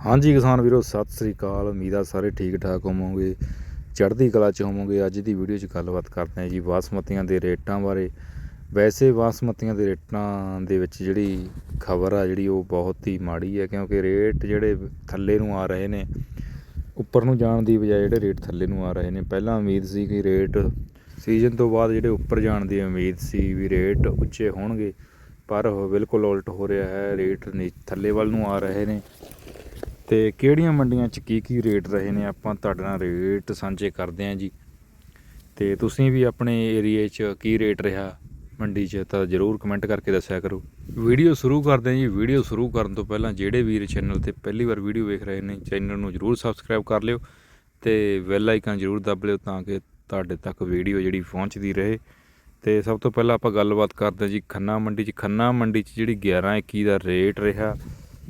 ਹਾਂਜੀ ਕਿਸਾਨ ਵੀਰੋ, ਸਤਿ ਸ੍ਰੀ ਅਕਾਲ। ਉਮੀਦ ਆ ਸਾਰੇ ਠੀਕ ਠਾਕ ਹੋਵੋਗੇ, ਚੜ੍ਹਦੀ ਕਲਾ ਚ ਹੋਵੋਗੇ। ਅੱਜ ਦੀ ਵੀਡੀਓ 'ਚ ਗੱਲਬਾਤ ਕਰਦੇ ਹਾਂ ਜੀ ਬਾਸਮਤੀਆਂ ਦੇ ਰੇਟਾਂ ਬਾਰੇ। ਵੈਸੇ ਬਾਸਮਤੀਆਂ ਦੇ ਰੇਟਾਂ ਦੇ ਵਿੱਚ ਜਿਹੜੀ ਖਬਰ ਆ, ਜਿਹੜੀ ਉਹ ਬਹੁਤ ਹੀ ਮਾੜੀ ਹੈ ਕਿਉਂਕਿ ਰੇਟ ਜਿਹੜੇ ਥੱਲੇ ਨੂੰ ਆ ਰਹੇ ਨੇ, ਉੱਪਰ ਨੂੰ ਜਾਣ ਦੀ ਬਜਾਏ ਜਿਹੜੇ ਰੇਟ ਥੱਲੇ ਨੂੰ ਆ ਰਹੇ ਨੇ। ਪਹਿਲਾਂ ਉਮੀਦ ਸੀ ਕਿ ਰੇਟ ਸੀਜ਼ਨ ਤੋਂ ਬਾਅਦ ਜਿਹੜੇ ਉੱਪਰ ਜਾਣ ਦੀ ਉਮੀਦ ਸੀ ਵੀ ਰੇਟ ਉੱਚੇ ਹੋਣਗੇ, ਪਰ ਬਿਲਕੁਲ ਉਲਟ ਹੋ ਰਿਹਾ ਹੈ। ਰੇਟ ਨੀ ਥੱਲੇ ਵੱਲ ਨੂੰ ਆ ਰਹੇ ਨੇ। ਤੇ ਕਿਹੜੀਆਂ ਮੰਡੀਆਂ 'ਚ ਕੀ ਕੀ ਰੇਟ ਰਹੇ ਨੇ? ਆਪਾਂ ਤੁਹਾਡੇ ਨਾਲ ਰੇਟ ਸਾਂਝੇ ਕਰਦੇ ਹਾਂ ਜੀ। ਤੇ ਤੁਸੀਂ ਵੀ ਆਪਣੇ ਏਰੀਏ 'ਚ ਕੀ ਰੇਟ ਰਿਹਾ ਮੰਡੀ 'ਚ, ਤਾਂ ਜਰੂਰ ਕਮੈਂਟ ਕਰਕੇ ਦੱਸਿਆ ਕਰੋ। ਵੀਡੀਓ ਸ਼ੁਰੂ ਕਰਦੇ ਹਾਂ ਜੀ। ਵੀਡੀਓ ਸ਼ੁਰੂ ਕਰਨ ਤੋਂ ਪਹਿਲਾਂ ਜਿਹੜੇ ਵੀਰ ਚੈਨਲ ਤੇ ਪਹਿਲੀ ਵਾਰ ਵੀਡੀਓ ਵੇਖ ਰਹੇ ਨੇ ਚੈਨਲ ਨੂੰ ਜਰੂਰ ਸਬਸਕ੍ਰਾਈਬ ਕਰ ਲਿਓ ਤੇ ਬੈਲ ਆਈਕਨ ਜਰੂਰ ਦਬ ਲਿਓ ਤਾਂ ਕਿ ਤੁਹਾਡੇ ਤੱਕ ਵੀਡੀਓ ਜਿਹੜੀ ਪਹੁੰਚਦੀ ਰਹੇ। ਤੇ ਸਭ ਤੋਂ ਪਹਿਲਾਂ ਆਪਾਂ ਗੱਲਬਾਤ ਕਰਦੇ ਹਾਂ ਜੀ ਖੰਨਾ ਮੰਡੀ 'ਚ। ਖੰਨਾ ਮੰਡੀ 'ਚ ਜਿਹੜੀ 11 21 ਦਾ ਰੇਟ ਰਿਹਾ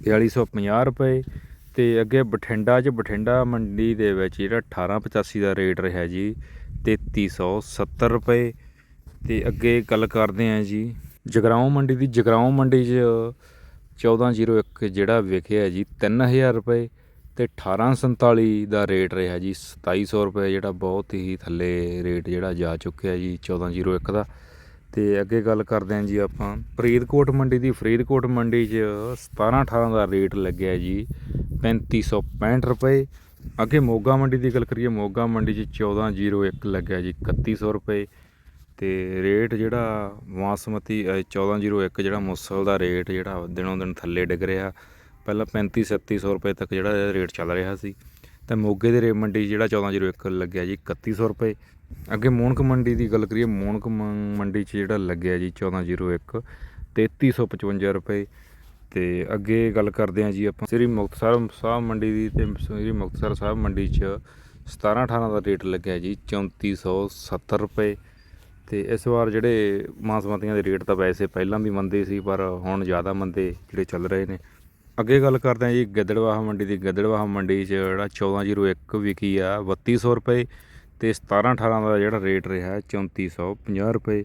4250 ਰੁਪਏ ਤੇ ਅੱਗੇ ਬਠਿੰਡਾ 'ਚ ਬਠਿੰਡਾ ਮੰਡੀ ਦੇ ਵਿੱਚ ਜਿਹੜਾ 1885 ਦਾ ਰੇਟ ਰਿਹਾ ਜੀ 3370 ਰੁਪਏ। ਤੇ ਅੱਗੇ ਗੱਲ ਕਰਦੇ ਹਾਂ ਜੀ, ਜਗਰਾਉਂ ਮੰਡੀ ਦੀ, ਜਗਰਾਉਂ ਮੰਡੀ 'ਚ 1401 ਜਿਹੜਾ ਵਿਖਿਆ ਜੀ 3000 ਰੁਪਏ ਤੇ 1847 ਦਾ ਰੇਟ ਰਿਹਾ ਜੀ 2700 ਰੁਪਏ ਜਿਹੜਾ ਬਹੁਤ ਹੀ ਥੱਲੇ ਰੇਟ ਜਿਹੜਾ ਜਾ ਚੁੱਕਿਆ ਜੀ 1401 ਦਾ। ਤੇ ਅੱਗੇ ਗੱਲ ਕਰਦੇ ਹਾਂ ਜੀ ਆਪਾਂ। ਫਰੀਦਕੋਟ ਮੰਡੀ ਦੀ ਫਰੀਦਕੋਟ ਮੰਡੀ 'ਚ 17 18 ਦਾ ਰੇਟ ਲੱਗਿਆ ਜੀ 3565 ਰੁਪਏ। ਅੱਗੇ ਮੋਗਾ ਮੰਡੀ ਦੀ ਗੱਲ ਕਰੀਏ ਮੋਗਾ ਮੰਡੀ 'ਚ 1401 ਲੱਗਿਆ ਜੀ 3100 ਰੁਪਏ। ਤੇ ਰੇਟ ਜਿਹੜਾ ਬਾਸਮਤੀ ਅ, 1401 ਜਿਹੜਾ ਮੁਸਲ ਦਾ ਰੇਟ ਜਿਹੜਾ ਦਿਨੋਂ ਦਿਨ ਥੱਲੇ ਡਿੱਗ ਰਿਹਾ। ਪਹਿਲਾਂ 35 3700 ਰੁਪਏ ਤੱਕ ਜਿਹੜਾ ਰੇਟ ਚੱਲ ਰਿਹਾ ਸੀ। ਤੇ ਮੋਗੇ ਦੇ ਰੇ ਮੰਡੀ 'ਚ ਜਿਹੜਾ 1401 ਲੱਗਿਆ ਜੀ 3100 ਰੁਪਏ। ਅੱਗੇ ਮੂਣਕ ਮੰਡੀ ਦੀ ਗੱਲ ਕਰੀਏ ਮੂਣਕ ਮ- ਮੰਡੀ 'ਚ ਜਿਹੜਾ ਲੱਗਿਆ ਜੀ 1401 3355 ਰੁਪਏ। ਤੇ ਅੱਗੇ ਗੱਲ ਕਰਦੇ ਹਾਂ ਜੀ ਆਪਾਂ ਸ੍ਰੀ ਮੁਕਤਸਰ ਸਾਹਿਬ ਮੰਡੀ ਦੀ ਤੇ ਸ੍ਰੀ ਮੁਕਤਸਰ ਸਾਹਿਬ ਮੰਡੀ 'ਚ 17 18 ਦਾ ਰੇਟ ਲੱਗਿਆ ਜੀ 3470 ਰੁਪਏ। ਤੇ ਇਸ ਵਾਰ ਜਿਹੜੇ ਬਾਸਮਤੀਆਂ ਦੇ ਰੇਟ ਤਾਂ ਵੈਸੇ ਪਹਿਲਾਂ ਵੀ ਮੰਦੇ ਸੀ, ਪਰ ਹੁਣ ਜ਼ਿਆਦਾ ਮੰਦੇ ਜਿਹੜੇ ਚੱਲ ਰਹੇ ਨੇ। ਅੱਗੇ ਗੱਲ ਕਰਦੇ ਹਾਂ ਜੀ, ਗਿੱਦੜਵਾਹਾ ਮੰਡੀ ਦੀ, ਗਿੱਦੜਵਾਹਾ ਮੰਡੀ 'ਚ ਜਿਹੜਾ 1401 ਵਿਕੀ ਆ 3200 ਰੁਪਏ। ਤੇ 17 18 ਦਾ ਜਿਹੜਾ ਰੇਟ ਰਿਹਾ 3450 ਰੁਪਏ।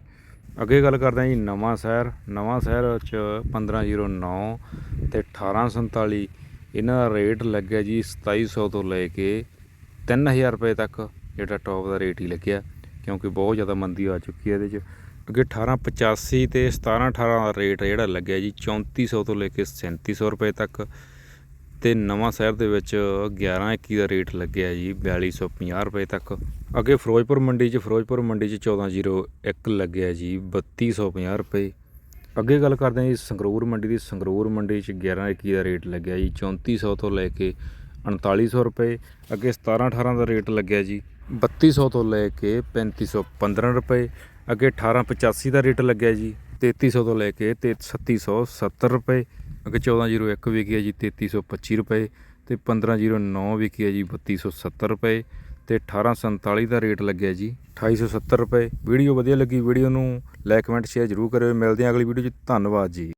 ਅੱਗੇ ਗੱਲ ਕਰਦੇ ਹਾਂ ਜੀ ਨਵਾਂ ਸ਼ਹਿਰ। ਨਵਾਂ ਸ਼ਹਿਰ 'ਚ 1509 ਤੇ 1847 ਇਹਨਾਂ ਦਾ ਰੇਟ ਲੱਗਿਆ ਜੀ 2700 ਤੋਂ ਲੈ ਕੇ 3000 ਰੁਪਏ ਤੱਕ ਜਿਹੜਾ ਟੌਪ ਦਾ ਰੇਟ ਹੀ ਲੱਗਿਆ, ਕਿਉਂਕਿ ਬਹੁਤ ਜ਼ਿਆਦਾ ਮੰਦੀ ਆ ਚੁੱਕੀ ਹੈ ਇਹਦੇ 'ਚ। ਅੱਗੇ 1885 ਤੇ 1718 ਦਾ ਰੇਟ ਜਿਹੜਾ ਲੱਗਿਆ ਜੀ 3400 ਤੋਂ ਲੈ ਕੇ 3700 ਰੁਪਏ ਤੱਕ। ਤੇ ਨਵਾਂ ਸ਼ਹਿਰ ਦੇ ਵਿੱਚ 1121 ਦਾ ਰੇਟ ਲੱਗਿਆ ਜੀ 4250 ਰੁਪਏ ਤੱਕ। ਅੱਗੇ ਫਿਰੋਜ਼ਪੁਰ ਮੰਡੀ 'ਚ, ਫਿਰੋਜ਼ਪੁਰ ਮੰਡੀ 'ਚ 1401 ਲੱਗਿਆ ਜੀ 3250 ਰੁਪਏ। ਅੱਗੇ ਗੱਲ ਕਰਦੇ ਹਾਂ ਜੀ, ਸੰਗਰੂਰ ਮੰਡੀ ਦੀ, ਸੰਗਰੂਰ ਮੰਡੀ 'ਚ 1121 ਦਾ ਰੇਟ ਲੱਗਿਆ ਜੀ 3400 ਤੋਂ ਲੈ ਕੇ 3900 ਰੁਪਏ। ਅੱਗੇ 1718 ਦਾ ਰੇਟ ਲੱਗਿਆ ਜੀ 3200 ਤੋਂ ਲੈ ਕੇ 3515 ਰੁਪਏ। ਅੱਗੇ 1885 ਦਾ ਰੇਟ ਲੱਗਿਆ ਜੀ 3300 ਤੋਂ ਲੈ ਕੇ ਤੇ 3770 ਰੁਪਏ। ਅੱਗੇ 1401 ਵਿਕਿਆ ਜੀ 3325 ਰੁਪਏ ਤੇ 1509 ਵਿਕਿਆ ਜੀ 3270 ਰੁਪਏ ਤੇ 1847 ਦਾ ਰੇਟ ਲੱਗਿਆ ਜੀ 2870 ਰੁਪਏ। ਵੀਡੀਓ ਵਧੀਆ ਲੱਗੀ, ਵੀਡੀਓ ਨੂੰ ਲਾਈਕ, ਕਮੈਂਟ, ਸ਼ੇਅਰ ਜ਼ਰੂਰ ਕਰਿਓ। ਮਿਲਦੇ ਹਾਂ ਅਗਲੀ ਵੀਡੀਓ 'ਚ। ਧੰਨਵਾਦ ਜੀ।